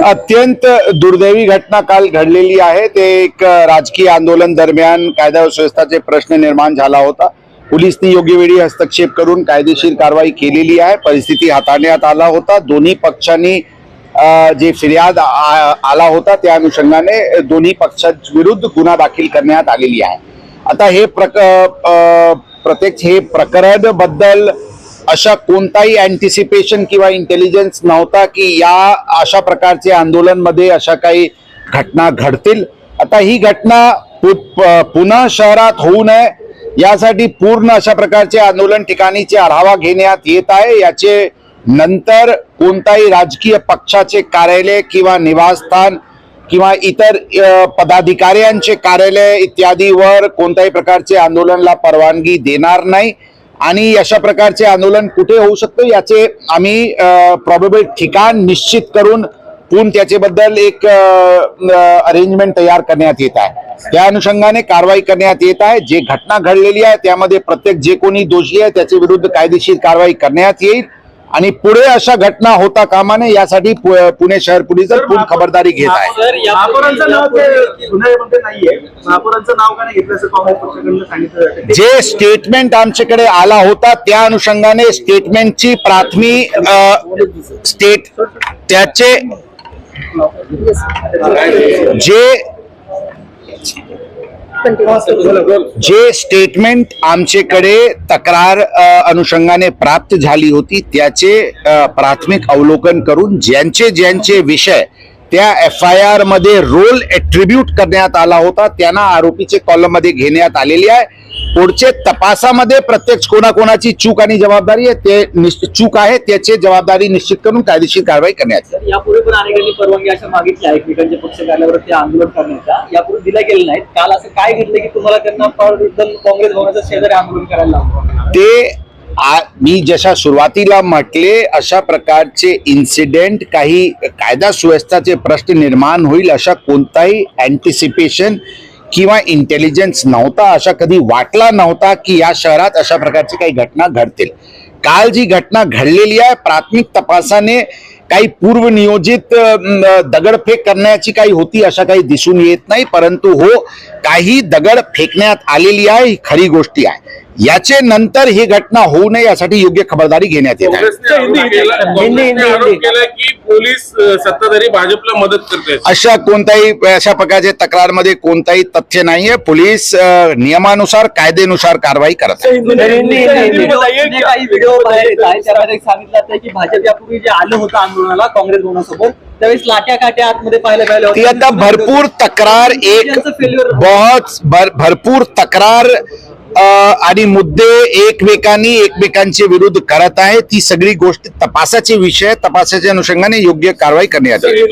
अत्यंत दुर्दैवी घटना काल घडलेली आहे. ते एक राजकीय आंदोलन दरम्यान कायदा व सुव्यवस्थाचे प्रश्न निर्माण झाला होता. पोलिसनी योग्य वेळी हस्तक्षेप करून कायदेशीर कारवाई केलेली आहे. परिस्थिती हाताळण्यात आला होता. दोन्ही पक्षांनी जे फिर्याद आ- आला होता त्या अनुषंगाने दोन्ही पक्षांविरुद्ध गुन्हा दाखल करण्यात आलेली आहे. आता हे प्रक प्रत्यक्ष हे प्रकरणबद्दल अशा कोणताही अँटिसिपेशन किंवा इंटेलिजन्स नव्हता की या अशा प्रकारचे आंदोलनमध्ये अशा काही घटना घडतील. आता ही घटना पु- पुन्हा शहरात होऊ नये यासाठी पूर्ण अशा प्रकारचे आंदोलन ठिकाणीचे आढावा घेण्यात येत आहे. याचे नंतर कोणताही राजकीय पक्षाचे कार्यालय किंवा निवासस्थान किंवा इतर पदाधिकाऱ्यांचे कार्यालय इत्यादीवर कोणत्याही प्रकारचे आंदोलनाला परवानगी देणार नाही. आणि अशा प्रकारचे आंदोलन कुठे होऊ शकतं याचे आम्ही प्रॉबेबल ठिकाण निश्चित करून पूर्ण त्याच्याबद्दल एक अरेंजमेंट तयार करण्यात येत आहे. त्या अनुषंगाने कारवाई करण्यात येत आहे. जे घटना घडलेली आहे त्यामध्ये प्रत्येक जे कोणी दोषी आहे त्याच्या विरुद्ध कायदेशीर कारवाई करण्यात येईल. आणि पुढे अशा घटना होता कामा नये यासाठी पु- पुणे शहर पोलीस पूर्ण खबरदारी घेत आहे सर महापौरांचं नाव ते यापूर्वी- गुन्ह्यामध्ये नाहीये. महापौरांचं नाव का नाही घेतलं असं काँग्रेस पक्षाकडून सांगितलं जातं. जे स्टेटमेंट आमच्याकडे आला होता त्या अनुषंगाने स्टेटमेंटची प्राथमिक स्टेट त्याचे जे जे स्टेटमेंट आमच्याकडे तक्रार अनुषंगाने प्राप्त झाली होती त्याचे प्राथमिक अवलोकन करून ज्यांचे ज्यांचे विषय त्या एफ आय आरमध्ये रोल एट्रिब्यूट करण्यात आला होता त्यांना आरोपीचे कॉलममध्ये घेण्यात आलेली आहे. पुढचे तपासामध्ये प्रत्यक्ष कोणाकोणाची चूक आणि जबाबदारी आहे ते चूक आहे त्याची जबाबदारी निश्चित करून कायदेशीर कारवाई करण्यात यापूर्वी पण अनेकांनी परवानगी अशा मागितल्या एकमेकांच्या पक्ष कार्यालयावर ते आंदोलन करण्याच्या यापूर्वी दिल्या गेल्या नाहीत. काल असं काय घडलं की तुम्हाला त्यांना काँग्रेस भवनाच्या शेजारी आंदोलन करायला लावलं? ते आ- मी जशा सुरुवातीला म्हटले अशा प्रकारचे इन्सिडेंट काही कायदा सुव्यवस्थाचे प्रश्न निर्माण होईल अशा कोणताही अँटिसिपेशन किंवा इंटेलिजन्स नव्हता अशा कधी वाटला नव्हता की या शहरात अशा प्रकारची काही घटना घडतील. काल जी घटना घडलेली आहे प्राथमिक तपासाने काही पूर्वनियोजित दगडफेक करण्याची काही होती अशा काही दिसून येत नाही परंतु हो काही दगड फेकण्यात आलेली आहे ही खरी गोष्टी आहे. याचे नंतर ही घटना होऊ नये यासाठी योग्य खबरदारी घेण्यात येत आहे. अशा कोणत्याही अशा प्रकारच्या तक्रारमध्ये कोणताही तथ्य नाहीये. पोलीस नियमानुसार कायदेनुसार कारवाई करत आहे. सांगितलं की भाजप यापूर्वी जे आलं होतं आंदोलनाला काँग्रेस भवनासोबत त्यावेळेस लाट्या काट्या आतमध्ये पाहायला मिळाल्या ती आता भरपूर तक्रार एक बहुत भर- भरपूर तक्रार आणि मुद्दे एकमेकांनी एकमेकांचे विरुद्ध करत आहे. ती सगळी गोष्ट तपासाचे विषय तपासाच्या अनुषंगाने योग्य कारवाई करण्यात आली